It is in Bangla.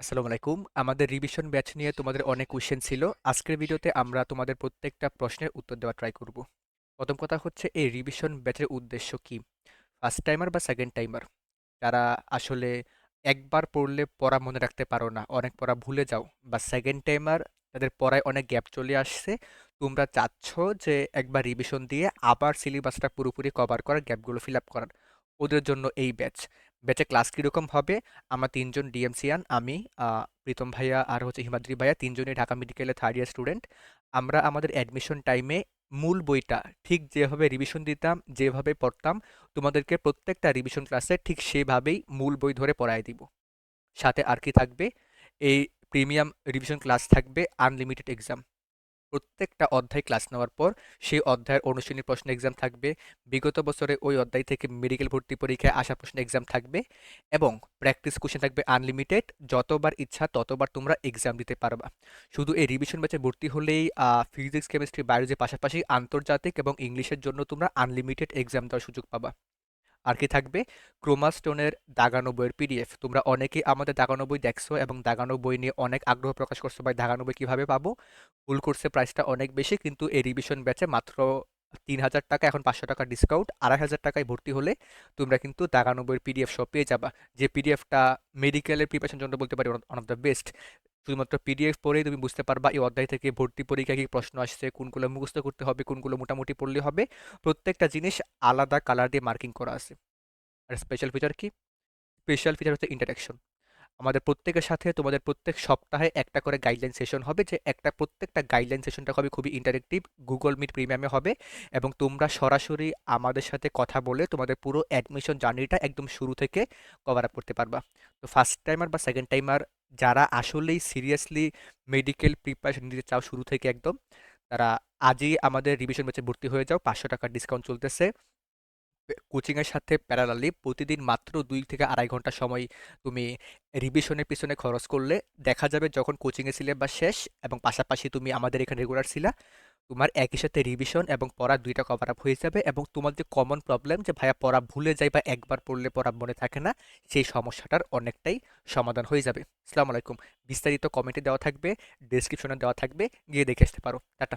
আসসালামু আলাইকুম। আমাদের রিভিশন ব্যাচ নিয়ে তোমাদের অনেক কোশ্চেন ছিল। আজকের ভিডিওতে আমরা তোমাদের প্রত্যেকটা প্রশ্নের উত্তর দেওয়ার ট্রাই করব। প্রথম কথা হচ্ছে, এই রিভিশন ব্যাচের উদ্দেশ্য কি? ফার্স্ট টাইমার বা সেকেন্ড টাইমার যারা আসলে একবার পড়লে পড়া মনে রাখতে পারো না, অনেক পড়া ভুলে যাও, বা সেকেন্ড টাইমার তাদের পড়ায় অনেক গ্যাপ চলে আসছে, তোমরা চাচ্ছ যে একবার রিভিশন দিয়ে আবার সিলেবাসটা পুরোপুরি কভার করার গ্যাপগুলো ফিল আপ করার। ওদের জন্য এই ব্যাচ ব্যাচে ক্লাস কীরকম হবে? আমরা তিনজন ডিএমসিয়ান আমি প্রীতম ভাইয়া আর হচ্ছে হিমাদ্রি ভাইয়া তিনজনই ঢাকা মেডিকেলের থার্ড ইয়ার স্টুডেন্ট আমরা আমাদের অ্যাডমিশন টাইমে মূল বইটা ঠিক যেভাবে রিভিশন দিতাম, যেভাবে পড়তাম, তোমাদেরকে প্রত্যেকটা রিভিশন ক্লাসে ঠিক সেভাবেই মূল বই ধরে পড়ায় দিব। সাথে আর কি থাকবে? এই প্রিমিয়াম রিভিশন ক্লাস থাকবে আনলিমিটেড এক্সাম প্রত্যেকটা অধ্যায় ক্লাস নেওয়ার পর সেই অধ্যায়ের অনুশীলনী প্রশ্ন এক্সাম থাকবে। বিগত বছরে ওই অধ্যায় থেকে মেডিকেল ভর্তি পরীক্ষায় আসা প্রশ্ন এক্সাম থাকবে এবং প্র্যাকটিস কোশ্চেন থাকবে আনলিমিটেড যতবার ইচ্ছা ততবার তোমরা এক্সাম দিতে পারবা। শুধু এই রিভিশন ব্যাচে ভর্তি হলেই ফিজিক্স কেমিস্ট্রি বায়োলজির পাশাপাশি আন্তর্জাতিক এবং ইংলিশের জন্য তোমরা আনলিমিটেড এক্সাম দেওয়ার সুযোগ পাবা। আর কি থাকবে? ক্রোমাস্টোনের দাগানো বইয়ের পিডিএফ তোমরা অনেকেই আমাদের দাগানো বই দেখছ এবং দাগানো বই নিয়ে অনেক আগ্রহ প্রকাশ করছ, ভাই। দাগানো বই কীভাবে পাবো? ফুল করছে প্রাইসটা অনেক বেশি, কিন্তু এই রিভিশন ব্যাচে মাত্র তিন হাজার টাকা, এখন পাঁচশো টাকা ডিসকাউন্ট আড়াই হাজার টাকায় ভর্তি হলে তোমরা কিন্তু দাগানো বইয়ের পিডিএফ সব পেয়ে যাবা। যে পিডিএফটা মেডিকেলের প্রিপারেশন জন্য বলতে পারি ওয়ান অফ দ্য বেস্ট শুধুমাত্র পিডিএফ পড়েই তুমি বুঝতে পারবা এই অধ্যায় থেকে ভর্তি পরীক্ষা কি প্রশ্ন আসছে, কোনগুলো মুখস্থ করতে হবে, কোনগুলো মোটামুটি পড়লে হবে। প্রত্যেকটা জিনিস আলাদা কালার দিয়ে মার্কিং করা আছে। আর স্পেশাল ফিচার কি? স্পেশাল ফিচার হচ্ছে ইন্টারাকশন আমাদের প্রত্যেকের সাথে, তোমাদের প্রত্যেক সপ্তাহে একটা করে গাইডলাইন সেশন হবে যে একটা প্রত্যেকটা গাইডলাইন সেশনটা হবে খুবই ইন্টারেক্টিভ গুগল মিট প্রিমিয়ামে হবে এবং তোমরা সরাসরি আমাদের সাথে কথা বলে তোমাদের পুরো অ্যাডমিশন জার্নিটা একদম শুরু থেকে কভার আপ করতে পারবা। তো ফার্স্ট টাইমার বা সেকেন্ড টাইমার যারা আসলেই সিরিয়াসলি মেডিকেল প্রিপারেশন নিতে চাও শুরু থেকে একদম, তারা আজই আমাদের রিভিশন ব্যাচে ভর্তি হয়ে যাও, পাঁচশো টাকার ডিসকাউন্ট চলতেছে। কোচিংয়ের সাথে প্যারালালি প্রতিদিন মাত্র দুই থেকে আড়াই ঘণ্টা সময় তুমি রিভিশনের পিছনে খরচ করলে দেখা যাবে যখন কোচিংয়ের সিলেবাস শেষ এবং পাশাপাশি তুমি আমাদের এখানে রেগুলার ছিলা, তোমার একই সাথে রিভিশন এবং পড়া দুইটা কভার আপ হয়ে যাবে এবং তোমার যে কমন প্রবলেম যে ভাইয়া পড়া ভুলে যায় বা একবার পড়লে পড়া মনে থাকে না, সেই সমস্যাটার অনেকটাই সমাধান হয়ে যাবে। আসসালামু আলাইকুম। বিস্তারিত কমেন্টে দেওয়া থাকবে ডেসক্রিপশনে দেওয়া থাকবে, গিয়ে দেখে আসতে পারো। টাটা।